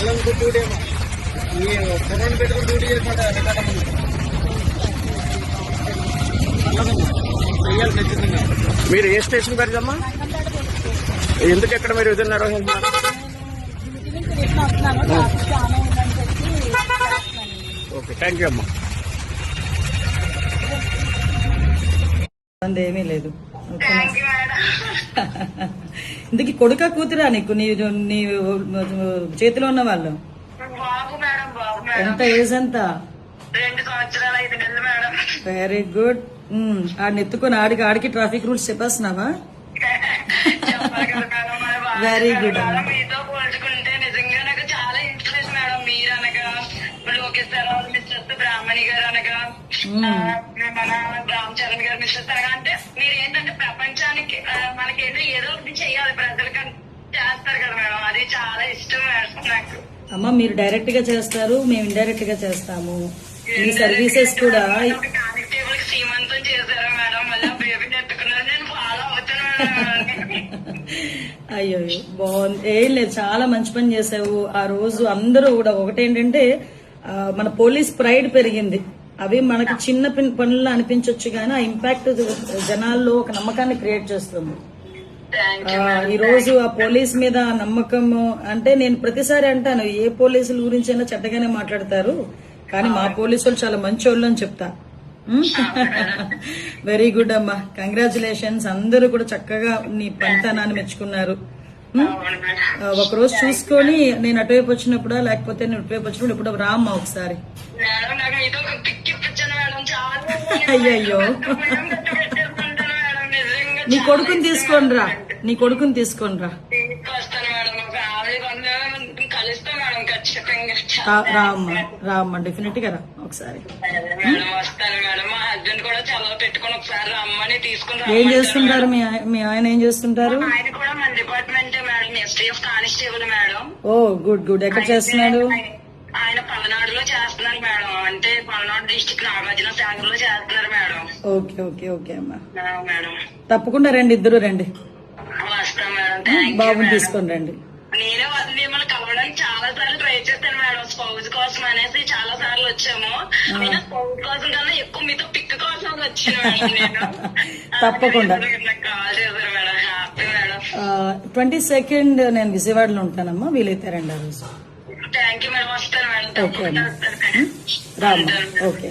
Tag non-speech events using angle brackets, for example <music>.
Duty ఏమో. ఈ phone పెట్టుకుని డ్యూటీ రికార్డ్ చెయ్యాలి ఖచ్చితంగా. మీరు ఏ స్టేషన్ పరిచమ్మా ఎందుకు ఎక్కడ మీరు విధులు నిర్వహిస్తున్నారు ఓకే థ్యాంక్ యూ అమ్మా. ఇబ్బంది ఏమీ లేదు. <laughs> ఇందుకు కొడుక కూతురా నీకు? నీ నీ చేతిలో ఉన్న వాళ్ళు? ఎంత ఏజ్ ఎంత? వెరీ గుడ్ ఆడిని ఎత్తుకొని ఆడికి ఆడికి ట్రాఫిక్ రూల్స్ చెప్పేస్తున్నావా? <laughs> good, మేడం, అమ్మా. రావు మిస్టర్ బ్రాహ్మణి గారు అనగా మన రామ్ చరణ్ గారు మిస్టర్ అనగా అంటే మీరు ఏంటంటే ప్రపంచానికి మనకేంటో ఏదో ఒకటి చెయ్యాలి ప్రజలకి చేస్తారు కదా మేడం. అది చాలా ఇష్టం నాకు. అమ్మ మీరు డైరెక్ట్గా చేస్తారు మేము ఇండైరెక్ట్గా చేస్తాము. మీ సర్వీసెస్ కూడా అయ్యో బాగుంది. ఏం లేదు చాలా మంచి పని చేసావు. ఆ రోజు అందరూ కూడా ఒకటేంటంటే మన పోలీస్ ప్రైడ్ పెరిగింది. అవి మనకి చిన్న పిన్- పనుల్లో అనిపించవచ్చు కానీ ఆ ఇంపాక్ట్ జనాల్లో ఒక నమ్మకాన్ని క్రియేట్ చేస్తుంది. ఈ రోజు ఆ పోలీస్ మీద నమ్మకం అంటే నేను ప్రతిసారి అంటాను ఏ పోలీసుల గురించి అయినా చెడ్డగానే మాట్లాడతారు కానీ మా పోలీసులు చాలా మంచోళ్ళు అని చెప్తా. వెరీ గుడ్ <laughs> అమ్మా. కంగ్రాచులేషన్స్ అందరూ కూడా చక్కగా నీ పనితనాన్ని మెచ్చుకున్నారు. ఒకరోజు చూసుకొని నేను అటువైపు వచ్చినప్పుడా లేకపోతే నేను ఇటువైపు వచ్చినప్పుడు ఇప్పుడు రామ్మా ఒకసారి. అయ్యయ్యో. నీ కొడుకుని తీసుకొని రా. నీ కొడుకుని తీసుకొని రా. తీసుకొస్తాను మేడం మా ఫ్యామిలీ బంధువులు కలుస్తాం మేడం ఖచ్చితంగా. రా- రా అమ్మా రా అమ్మా డెఫినెట్గా రా ఒకసారి ఏం చేస్తుంటారు మీ ఆయ- మీ ఆయన ఏం చేస్తుంటారు? మన department madam STF constable madam. Oh good good. ఎక్కడ చేస్తున్నాడు ఆయన- పల్నాడులో చేస్తున్నారు మేడం. అంటే పల్నాడు డిస్టిక్ నాగార్జున సాగర్లో చేస్తున్నారు మేడం. ఓకే ఓకే ఓకే అమ్మా. మేడం. తప్పకుండా రండి ఇద్దరు రండి. వస్తాం మేడం. బాబుని. తీసుకొని రండి. నేనే వద్దు మిమ్మల్ని కలవడానికి చాలా సార్లు ట్రై చేస్తాను మేడం. స్పౌజ్ కోసం అనేసి చాలా సార్లు వచ్చాము. అయినా స్పౌజ్ కోసం కన్నా ఎక్కువ మీతో పిక్ కోసం వచ్చాను <laughs> తప్పకుండా. కాల్ ట్వంటీ సెకండ్ నేను విజయవాడలో ఉంటానమ్మా వీలైతే రండి ఆ రోజు. ఓకే అమ్మా. రామ్మా. ఓకే.